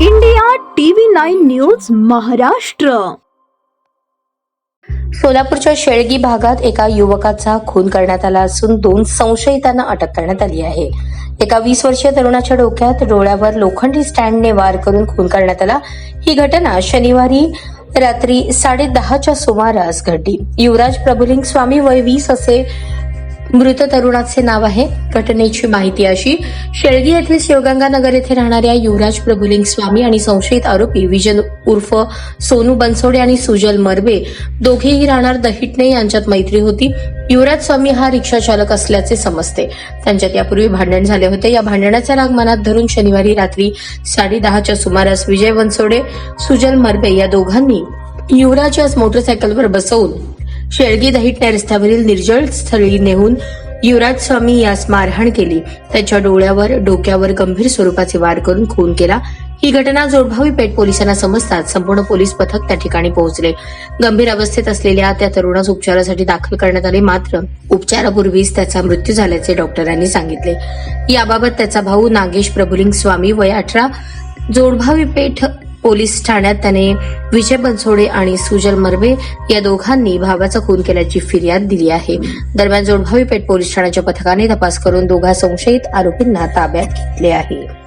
India TV nine news Maharashtra. सोलापूरच्या शेळगी भागात एका युवकाचा खून करण्यात आला असून दोन संशयितांना अटक करण्यात आली आहे. एका वीस वर्षीय तरुणाच्या डोक्यात डोळ्यावर लोखंडी स्टँडने वार करून खून करण्यात आला. ही घटना शनिवारी रात्री साडे दहाच्या सुमारास घडली. युवराज प्रभुलिंग स्वामी वय वीस असे मृत तरुणाचे नाव आहे. घटनेची माहिती अशी शेळगी येथील शिवगंगा नगर येथे राहणाऱ्या युवराज प्रभुलिंग स्वामी आणि संशयित आरोपी विजन उर्फ सोनू बनसोडे आणि सुजल मरबे दोघेही राहणार दहिटणे यांच्यात मैत्री होती. युवराज स्वामी हा रिक्षा चालक असल्याचे समजते. त्यांच्यात यापूर्वी भांडण झाले होते. या भांडणाच्या राग मनात धरून शनिवारी रात्री साडे दहाच्या सुमारास विजय बनसोडे सुजल मरबे या दोघांनी युवराज मोटरसायकलवर बसवून शेळगी दहिटण्या रस्त्यावरील निर्जळ स्थळी नेहून युवराज स्वामी यास मारहाण केली. त्याच्या डोळ्यावर डोक्यावर गंभीर स्वरूपाचे वार करून खून केला. ही घटना जोडभावी पेठ पोलिसांना समजताच संपूर्ण पोलीस पथक त्या ठिकाणी पोहोचले. गंभीर अवस्थेत असलेल्या त्या तरुणास उपचारासाठी दाखल करण्यात आले मात्र उपचारापूर्वीच त्याचा मृत्यू झाल्याचे डॉक्टरांनी सांगितले. याबाबत त्याचा भाऊ नागेश प्रभुलिंग स्वामी वय अठरा जोडभावी पेठ पोलीस ठाण्यात त्याने विजय बनसोडे आणि सुजल मर्वे या दोघांनी भावाचा खून केल्याची फिर्याद दिली आहे. दरम्यान जोडभावी पेठ पोलीस ठाण्याच्या पथकाने तपास करून दोघा संशयित आरोपींना ताब्यात घेतले आहे.